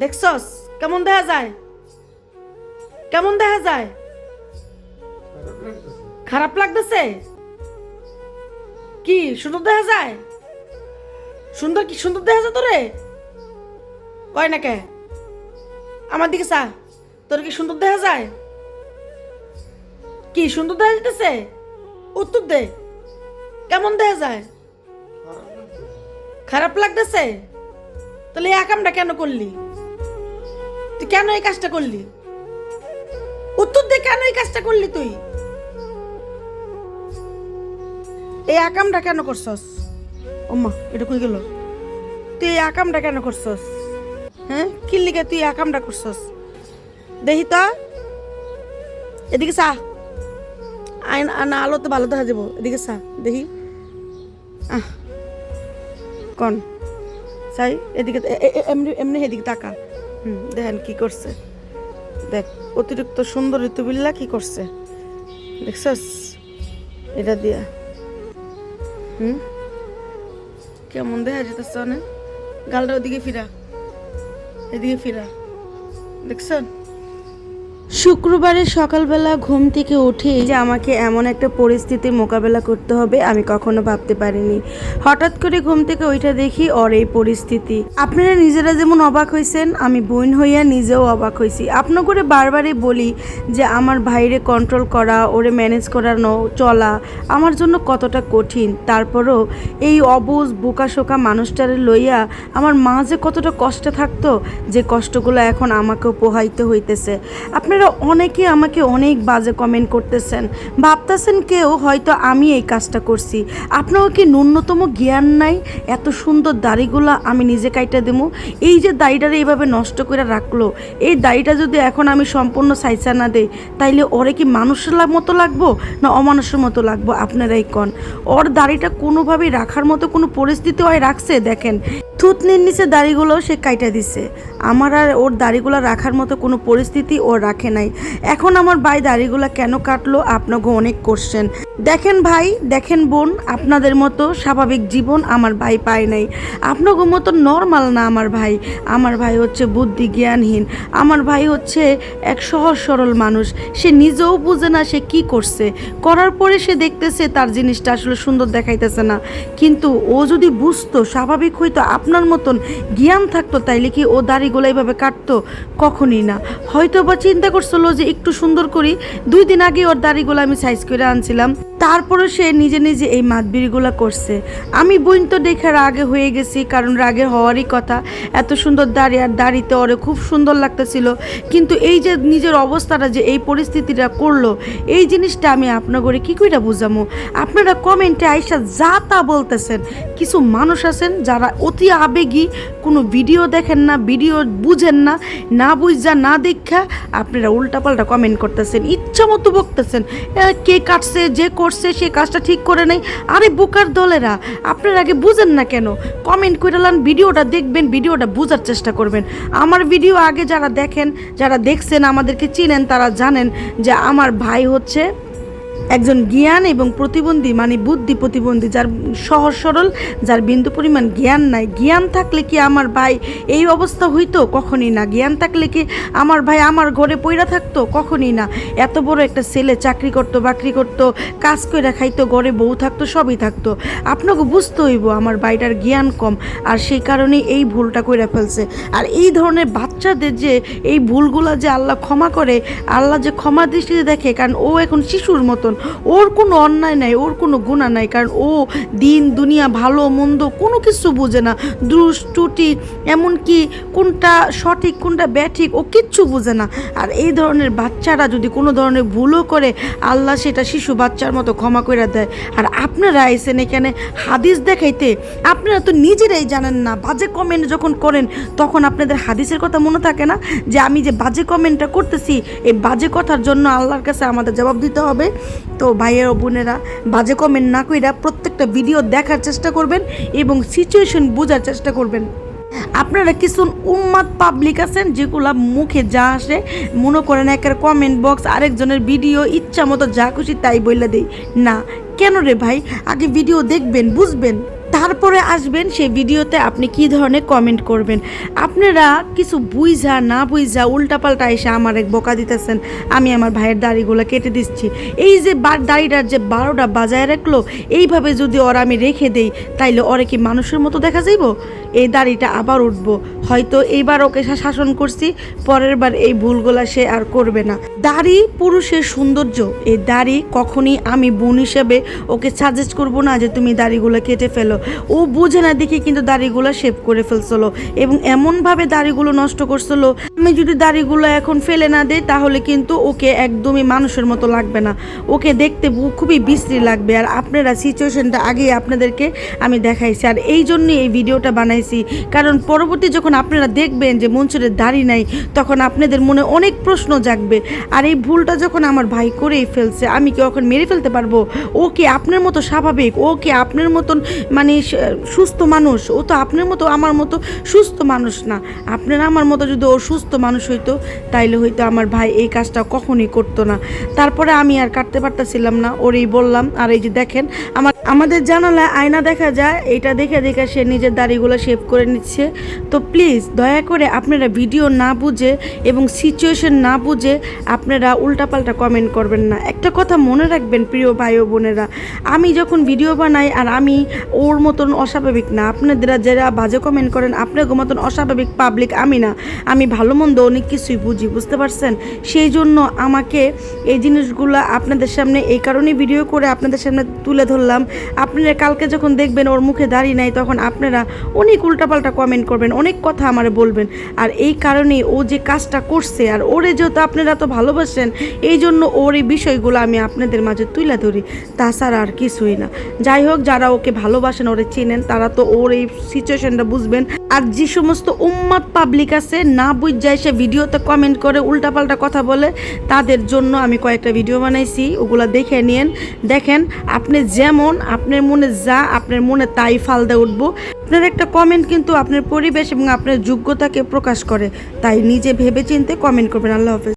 দেখছস? কেমন দেখা যায়? কেমন দেখা যায়? খারাপ লাগতেছে? কি, সুন্দর দেখা যায়? সুন্দর কি, সুন্দর দেখা যায় তোরে? কয় না কে? আমার দিকে চা। তোর কি সুন্দর দেখা যায়? কি, সুন্দর দেখা যেতেছে উত্তর দে। কেমন দেখা যায়? খারাপ লাগতেছে? তাহলে এই আকামটা কেন করলি? তুই কেন এই কাজটা করলি? উত্তর দে কেন এই কাজটা করলি তুই? এই আকামটা কেন করছস? ওমা এটা কই গেল? তুই এই আকামটা কেন করছস? হ্যাঁ? কি লিগে তুই আকামটা করছস? দেখি তো। এদিকে চা। আইন না আলো তো ভালো দেখা যাব। এদিকে চা, দেখি। আহ, কন? সাই এদিকে এমনি এমনি এদিকে তাকা। হুম, দেখেন কি করছে। দেখ, অতিরিক্ত সুন্দর ঋতুবিল্লা কি করছে। দেখছস? এটা দিয়া। হুম? কেমন দেখা যেতেছে অনেক? গালটা ওদিকে ফিরা। এদিকে ফিরা। দেখছেন শুক্রবারে সকালবেলা ঘুম থেকে উঠে যে আমাকে এমন একটা পরিস্থিতির মোকাবেলা করতে হবে, আমি কখনো ভাবতে পারিনি। হঠাৎ করে ঘুম থেকে ওইটা দেখি ওর এই পরিস্থিতি। আপনারা নিজেরা যেমন অবাক হয়েছেন আমি বোন হইয়া নিজেও অবাক হয়েছি আপনার করে বারবারই বলি যে আমার ভাইরে কন্ট্রোল করা, ওরে ম্যানেজ করানো, চলা, আমার জন্য কতটা কঠিন। তারপরও এই অবুজ, বোকাশোকা মানুষটারে লইয়া আমার মা যে কতটা কষ্টে থাকতো, যে কষ্টগুলো এখন আমাকেও পোহাইতে হইতেছে। আপনারা অনেকে আমাকে অনেক বাজে কমেন্ট করতেছেন। ভাবতেছেন কেউ হয়তো আমি এই কাজটা করছি। আপনারও কি ন্যূনতম জ্ঞান নাই? এত সুন্দর দাড়িগুলো আমি নিজে কাইটা দেবো। এই যে দাড়িটারে এইভাবে নষ্ট করে রাখল, এই দাড়িটা যদি এখন আমি সম্পূর্ণ সাইসা না দেই, তাইলে ওরে কি মানুষের মতো লাগবো না অমানুষের মতো লাগবো? আপনারাই কন। ওর দাড়িটা কোনোভাবেই রাখার মতো কোনো পরিস্থিতি হয় রাখছে, দেখেন। থুতনির নিচে দাড়িগুলোও সে কাইটা দিছে। আমার আর ওর দাড়িগুলো রাখার মতো কোনো পরিস্থিতি ও রাখে নাই। এখন আমার ভাই দাড়িগুলো কেন কাটলো? আপনাকে অনেক কোশ্চেন দেখেন ভাই, দেখেন বোন, আপনাদের মতো স্বাভাবিক জীবন আমার ভাই পায় নাই। আপনাকে মতো নর্মাল না আমার ভাই। আমার ভাই হচ্ছে বুদ্ধি জ্ঞানহীন আমার ভাই হচ্ছে এক সহজ সরল মানুষ। সে নিজেও বুঝে না সে কি করছে। করার পরে সে দেখতেছে তার জিনিসটা আসলে সুন্দর দেখাইতেছে না। কিন্তু ও যদি বুঝতো, স্বাভাবিক হইতো, আপনার মতন জ্ঞান থাকতো, তাইলে কি ও দাড়িগুলো এইভাবে কাটতো? কখনই না। হয়তো বা চিন্তা করছিল যে একটু সুন্দর করি। দুই দিন আগে ওর দাড়িগুলো আমি সাইজ করে আনছিলাম। তারপরে সে নিজে নিজে এই মাতবিরিগুলো করছে। আমি বইন তো দেখে রাগে হয়ে গেছি, কারণ রাগে হওয়ারই কথা। এত সুন্দর দাড়ি আর দাড়িতে ওরে খুব সুন্দর লাগতেছিল। কিন্তু এই যে নিজের অবস্থাটা যে এই পরিস্থিতিটা করল, এই জিনিসটা আমি আপনার করে কী কইরা বুঝামো? আপনারা কমেন্টে আইসা যা তা বলতেছেন। কিছু মানুষ আছেন যারা অতি আবেগী, কোনো ভিডিও দেখেন না, ভিডিও বুঝেন না না বুঝা, না দেখা, আপনারা উল্টাপাল্টা কমেন্ট করতেছেন, ইচ্ছা মতো বকতেছেন কে কাটছে, যে করছে, সে কাজটা ঠিক করে নেই। আরে বুকার দলেরা, আপনারা আগে বুঝেন না কেন? কমেন্ট করে লান, ভিডিওটা দেখবেন, ভিডিওটা বোঝার চেষ্টা করবেন। আমার ভিডিও আগে যারা দেখেন, যারা দেখছেন, আমাদেরকে চিনেন, তারা জানেন যে আমার ভাই হচ্ছে একজন জ্ঞান এবং প্রতিবন্ধী মানে বুদ্ধি প্রতিবন্ধী, যার সহজ সরল, যার বিন্দু পরিমাণ জ্ঞান নাই। জ্ঞান থাকলে কি আমার ভাই এই অবস্থা হইতো? কখনই না। জ্ঞান থাকলে কি আমার ভাই আমার ঘরে পইরা থাকতো? কখনই না। এত বড় একটা ছেলে চাকরি করতো, বাকরি করতো, কাজ করে খাইতো, ঘরে বউ থাকতো, সবই থাকতো। আপনাকে বুঝতে হইব আমার ভাইটার জ্ঞান কম, আর সেই কারণেই এই ভুলটা করে ফেলছে। আর এই ধরনের বাচ্চাদের যে এই ভুলগুলা যে আল্লাহ ক্ষমা করে, আল্লাহ যে ক্ষমা দৃষ্টিতে দেখে, কারণ ও এখন শিশুর মতন ওর কোনো অন্যায় নাই, ওর কোনো গুণা নাই, কারণ ও দিন, দুনিয়া, ভালো, মন্দ কোনো কিছু বুঝে না। দুষ ত্রুটি এমনকি কোনটা সঠিক, কোনটা ব্যাঠিক, ও কিচ্ছু বুঝে না। আর এই ধরনের বাচ্চারা যদি কোনো ধরনের ভুলও করে, আল্লাহ সেটা শিশু বাচ্চার মতো ক্ষমা করে দেয়। আর আপনারা আইসেন এখানে হাদিস দেখাইতে, আপনারা তো নিজেরাই জানেন না, বাজে কমেন্ট যখন করেন, তখন আপনাদের হাদিসের কথা মনে থাকে না? যে আমি যে বাজে কমেন্টটা করতেছি, এই বাজে কথার জন্য আল্লাহর কাছে আমাদের জবাব দিতে হবে। তো ভাইয়ের, বোনেরা, বাজে কমেন্ট না কইরা প্রত্যেকটা ভিডিও দেখার চেষ্টা করবেন এবং সিচুয়েশন বোঝার চেষ্টা করবেন। আপনারা কিছু উম্মাদ পাবলিক আছেন যেগুলা মুখে যা আসে, মনে করেন একের কমেন্ট বক্স আরেকজনের ভিডিও ইচ্ছা মতো যা খুশি তাই বললে দেই। না, কেন রে ভাই? আগে ভিডিও দেখবেন, বুঝবেন। তারপরে আসবেন সেই ভিডিওতে আপনি কি ধরনের কমেন্ট করবেন। আপনারা কিছু বুঝা না বুইঝা, উল্টাপাল্টা এসে আমার এক বোকা দিতেছেন। আমি আমার ভাইয়ের দাড়িগুলো কেটে দিচ্ছি। এই যে দাড়িটার যে বারোটা বাজায় রাখল, এইভাবে যদি ওরা আমি রেখে দেই, তাইলে ওরে কি মানুষের মতো দেখা যাইব? এই দাড়িটা আবার উঠবো। হয়তো এইবার ওকে শাসন করছি, পরের বার এই ভুলগুলা সে আর করবে না। দাড়ি পুরুষের সৌন্দর্য। এই দাড়ি কখনই আমি বোন হিসেবে ওকে সাজেস্ট করব না যে তুমি দাড়িগুলো কেটে ফেলো। ও বুঝে না দেখে কিন্তু দাড়িগুলো শেভ করে ফেলছিল এবং এমনভাবে দাড়িগুলো নষ্ট করছিল আমি যদি দাড়িগুলো এখন ফেলে না দেই, তাহলে কিন্তু ওকে একদমই মানুষের মতো লাগবে না। ওকে দেখতে খুবই বিশ্রী লাগবে। আর আপনারা সিচুয়েশনটা আগেই আপনাদেরকে আমি দেখাইছি। আর এই জন্যই এই ভিডিওটা বানাইছি। কারণ পরবর্তী যখন আপনারা দেখবেন যে মনসুরের দাড়ি নাই, তখন আপনাদের মনে অনেক প্রশ্ন জাগবে। আর এই ভুলটা যখন আমার ভাই করেই ফেলছে, আমি কি ওখানে মেরে ফেলতে পারব? ও কি আপনার মতো স্বাভাবিক? ও কি আপনার মতন মানে সুস্থ মানুষ? ও তো আপনার মতো, আমার মতো সুস্থ মানুষ না। আপনারা আমার মতো যদি ও সুস্থ মানুষ হইতো, তাইলে হয়তো আমার ভাই এই কাজটা কখনই করতো না। তারপরে আমি আর কাটতে পারতেছিলাম না, ওরেই বললাম, আর এই যে দেখেন, আমার আমাদের জানালায় আয়না দেখা যায়, এটা দেখে দেখে সে নিজের দাড়িগুলো শেভ করে নিচ্ছে। তো প্লিজ দয়া করে আপনারা ভিডিও না বুঝে এবং সিচুয়েশন না বুঝে আপনারা উল্টাপাল্টা কমেন্ট করবেন না। একটা কথা মনে রাখবেন প্রিয় ভাই ও বোনেরা, আমি যখন ভিডিও বানাই আর আমি ওর মতন অস্বাভাবিক না আপনারা যারা বাজে কমেন্ট করেন আপনার মতন অস্বাভাবিক পাবলিক আমি না। আমি ভালো মন্দ অনেক কিছুই বুঝি, বুঝতে পারছেন? সেই জন্য আমাকে এই জিনিসগুলো আপনাদের সামনে এই কারণেই ভিডিও করে আপনাদের সামনে তুলে ধরলাম আপনারা কালকে যখন দেখবেন ওর মুখে দাঁড়িয়ে নাই, তখন আপনারা অনেক উল্টাপাল্টা কমেন্ট করবেন, অনেক কথা আমার বলবেন। আর এই কারণেই ও যে কাজটা করছে, আর ওরে যেহেতু আপনারা তো ভালোবাসেন, এই জন্য ওর এই বিষয়গুলো আমি আপনাদের মাঝে তুলে ধরি। তাছাড়া আর কিছুই না। যাই হোক, যারা ওকে ভালোবাসেন, ওরে চেনেন, তারা তো ওর এই সিচুয়েশনটা বুঝবেন। আর যে সমস্ত উম্মাদ পাবলিক আছে, না বুঝ যায় সে ভিডিওতে কমেন্ট করে উল্টাপাল্টা কথা বলে, তাদের জন্য আমি কয়েকটা ভিডিও বানাইছি। ওগুলো দেখে নিন দেখেন, আপনি যেমন আপনার মনে যা, আপনার মনে তাই ফালদা উঠব। আপনার একটা কমেন্ট কিন্তু আপনার পরিবেশ এবং আপনার যোগ্যতাকে প্রকাশ করে। তাই নিজে ভেবে চিনতে কমেন্ট করবেন। আল্লাহ হাফেজ।